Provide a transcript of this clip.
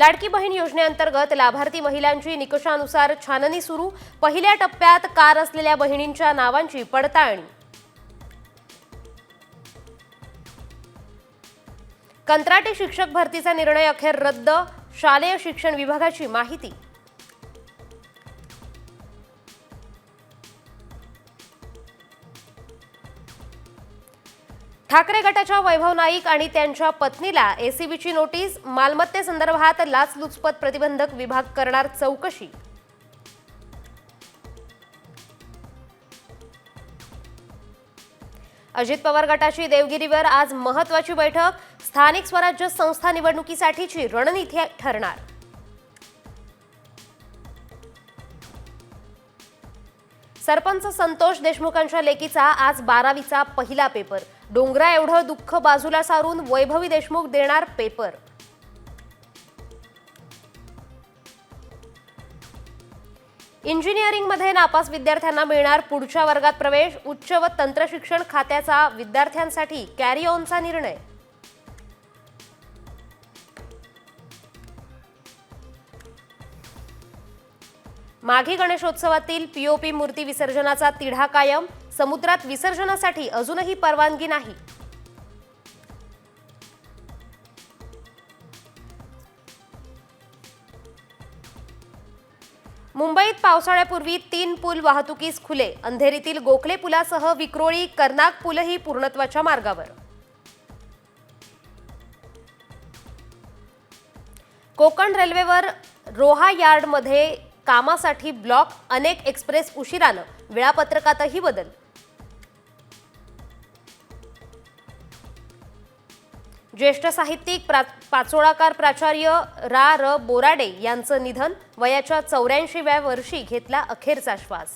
लाडकी बहीण योजनेअंतर्गत लाभार्थी महिलांची निकषानुसार छाननी सुरू. पहिल्या टप्प्यात कार असलेल्या बहिणींच्या नावांची पडताळणी. कंत्राटी शिक्षक भरतीचा निर्णय अखेर रद्द. शालेय शिक्षण विभागाची माहिती. ठाकरे गटाच्या वैभव नाईक आणि त्यांच्या पत्नीला एसीबीची नोटीस मालमत्तेसंदर्भात लाचलुचपत प्रतिबंधक विभाग करणार चौकशी. अजित पवार गटाची देवगिरीवर आज महत्वाची बैठक. स्थानिक स्वराज्य संस्था निवडणुकीसाठीची रणनीती ठरणार. सरपंच संतोष देशमुखांच्या लेकीचा आज बारावीचा पहिला पेपर. डोंगरा एवढं दुःख बाजूला सारून वैभवी देशमुख देणार पेपर. इंजिनिअरिंगमध्ये नापास विद्यार्थ्यांना मिळणार पुढच्या वर्गात प्रवेश. उच्च व तंत्रशिक्षण खात्याचा विद्यार्थ्यांसाठी कॅरी ऑनचा निर्णय. माघी गणेशोत्सवातील पीओपी मूर्ती विसर्जनाचा तिढा कायम. समुद्रात विसर्जनासाठी अजूनही परवानगी नाही. मुंबईत पावसाळ्यापूर्वी तीन पूल वाहतुकीस खुले. अंधेरीतील गोखले पुलासह विक्रोळी कर्नाक पूलही पूर्णत्वाच्या मार्गावर. कोकण रेल्वेवर रोहा यार्डमध्ये कामासाठी ब्लॉक अनेक एक्सप्रेस उशिरानं. वेळापत्रकातही बदल. ज्येष्ठ साहित्यिक प्रा पाचोळाकार प्राचार्य रा. र. बोराडे यांचं निधन वयाच्या चौऱ्याऐंशीव्या वर्षी घेतला अखेरचा श्वास.